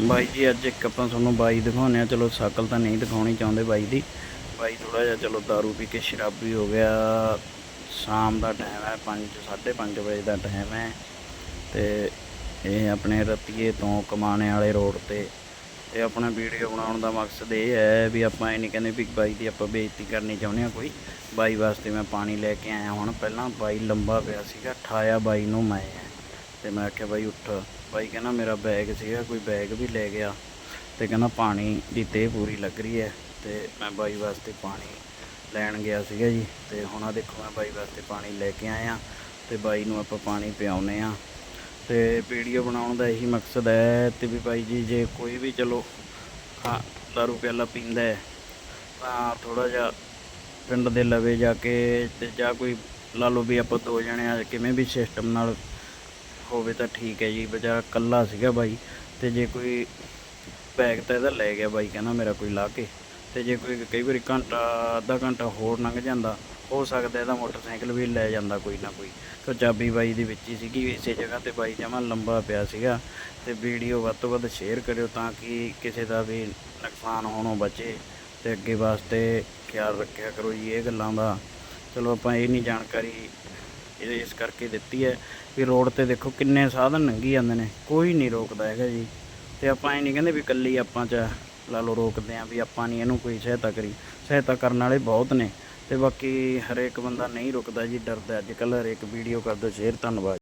ਬਾਈ ਜੀ, ਅੱਜ ਇੱਕ ਆਪਾਂ ਤੁਹਾਨੂੰ ਬਾਈ ਦਿਖਾਉਂਦੇ ਆ ਚਲੋ, ਸ਼ਕਲ ਤਾਂ ਨਹੀਂ ਦਿਖਾਉਣੀ ਚਾਹੁੰਦੇ ਬਾਈ ਦੀ। ਬਾਈ ਥੋੜਾ ਜਿਹਾ, ਚਲੋ दारू ਪੀ ਕੇ ਸ਼ਰਾਬੀ ਹੋ ਗਿਆ। ਸ਼ਾਮ ਦਾ ਟਾਈਮ ਹੈ 5 5:30 ਵਜੇ ਦਾ ਟਾਈਮ ਹੈ। ਤੇ ਇਹ ਆਪਣੇ ਰਤੀਏ ਤੋਂ ਕਮਾਣੇ ਵਾਲੇ ਰੋਡ ਤੇ। ਇਹ ਆਪਣਾ ਵੀਡੀਓ ਬਣਾਉਣ ਦਾ ਮਕਸਦ ਇਹ ਹੈ ਵੀ ਆਪਾਂ ਇਹ ਨਹੀਂ ਕਹਿੰਦੇ ਵੀ ਬਾਈ ਦੀ ਆਪਾਂ ਬੇਇੱਜ਼ਤੀ ਕਰਨੀ ਚਾਹੁੰਦੇ ਆ ਕੋਈ। ਬਾਈ ਵਾਸਤੇ ਮੈਂ ਪਾਣੀ ਲੈ ਕੇ ਆਇਆ ਹੁਣ। ਪਹਿਲਾਂ ਬਾਈ ਲੰਬਾ ਪਿਆ ਸੀਗਾ, ਠਾਇਆ ਬਾਈ ਨੂੰ ਮੈਂ। ਤੇ ਮੈਂ ਆਖਿਆ ਬਾਈ ਉੱਠ। ਬਾਈ ਕਹਿੰਦਾ ਮੇਰਾ ਬੈਗ ਸੀਗਾ, ਕੋਈ ਬੈਗ ਵੀ ਲੈ ਗਿਆ। ਤੇ ਕਹਿੰਦਾ ਪਾਣੀ ਦੀ ਤੇ ਪੂਰੀ ਲੱਗ ਰਹੀ ਹੈ। ਤੇ ਮੈਂ ਬਾਈ ਵਾਸਤੇ ਪਾਣੀ ਲੈਣ ਗਿਆ ਸੀਗਾ ਜੀ। ਤੇ ਹੁਣ ਆ ਦੇਖੋ ਮੈਂ ਬਾਈ ਵਾਸਤੇ ਪਾਣੀ ਲੈ ਕੇ ਆਇਆ। ਤੇ ਬਾਈ ਨੂੰ ਆਪਾਂ ਪਾਣੀ ਪਿਆਉਨੇ ਆ। ਤੇ ਵੀਡੀਓ ਬਣਾਉਣ ਦਾ ਇਹੀ ਮਕਸਦ ਹੈ ਤੇ ਵੀ ਬਾਈ ਜੀ, ਜੇ ਕੋਈ ਵੀ ਚਲੋ ਹਾਂ ਦਾਰੂ ਪਿਆਲਾ ਪੀਂਦਾ ਹੈ, ਤਾਂ ਥੋੜਾ ਜਿਹਾ ਪਿੰਡ ਦੇ ਲਵੇ ਜਾ ਕੇ ਤੇ ਜਾਂ ਕੋਈ ਲਾ ਲਓ ਵੀ ਆਪਾਂ ਦੋ ਜਣੇ ਆ ਕਿਵੇਂ ਵੀ ਸਿਸਟਮ ਨਾਲ ਹੋਵੇ ਤਾਂ ਠੀਕ ਹੈ ਜੀ ਵਿਚਾਰਾ ਕੱਲਾ ਸੀਗਾ ਬਾਈ ਤੇ ਜੇ ਕੋਈ ਬੈਗ ਤਾਂ ਇਹਦਾ ਲੈ ਗਿਆ ਬਾਈ ਕਹਿੰਦਾ ਮੇਰਾ ਕੋਈ ਲਾ ਕੇ ਤੇ ਜੇ ਕੋਈ ਕਈ ਵਾਰੀ ਘੰਟਾ, ਅੱਧਾ ਘੰਟਾ ਹੋਰ ਲੰਘ ਜਾਂਦਾ, ਹੋ ਸਕਦਾ ਇਹਦਾ ਮੋਟਰਸਾਈਕਲ ਵੀ ਲੈ ਜਾਂਦਾ ਕੋਈ ਨਾ ਕੋਈ। ਤੇ ਚਾਬੀ ਬਾਈ ਦੇ ਵਿੱਚ ਹੀ ਸੀਗੀ, ਇਸੇ ਜਗ੍ਹਾ ਤੇ ਬਾਈ ਜਮਾ ਲੰਬਾ ਪਿਆ ਸੀਗਾ ਤੇ ਵੀਡੀਓ ਵੱਧ ਤੋਂ ਵੱਧ ਸ਼ੇਅਰ ਕਰਿਓ ਤਾਂ ਕਿ ਕਿਸੇ ਦਾ ਵੀ ਨੁਕਸਾਨ ਹੋਣੋਂ ਬਚੇ ਤੇ ਅੱਗੇ ਵਾਸਤੇ ਖਿਆਲ ਰੱਖਿਆ ਕਰੋ ਜੀ ਇਹ ਗੱਲਾਂ ਦਾ। ਚਲੋ ਆਪਾਂ ਇਹ ਨਹੀਂ ਜਾਣਕਾਰੀ ਇਸ ਕਰਕੇ ਦਿੱਤੀ ਹੈ ਵੀ ਰੋਡ ਤੇ ਦੇਖੋ ਕਿੰਨੇ ਸਾਧਨ ਲੰਘੀ ਜਾਂਦੇ ਨੇ, ਕੋਈ ਨਹੀਂ ਰੋਕਦਾ ਹੈਗਾ ਜੀ। ਤੇ ਆਪਾਂ ਇਹ ਨਹੀਂ ਕਹਿੰਦੇ ਵੀ ਇਕੱਲੀ ਆਪਾਂ ਚ ਲਾ ਲਓ ਰੋਕਦੇ ਆਂ ਵੀ ਆਪਾਂ ਨਹੀਂ ਇਹਨੂੰ ਕੋਈ ਸਹਾਇਤਾ ਕਰੀ, ਸਹਾਇਤਾ ਕਰਨ ਵਾਲੇ ਬਹੁਤ ਨੇ। ਤੇ ਬਾਕੀ ਹਰੇਕ ਬੰਦਾ ਨਹੀਂ ਰੁਕਦਾ ਜੀ, ਡਰਦਾ ਅੱਜ ਕੱਲ੍ਹ ਹਰੇਕ ਵੀਡੀਓ ਕਰਦਾ ਸ਼ੇਅਰ, ਧੰਨਵਾਦ।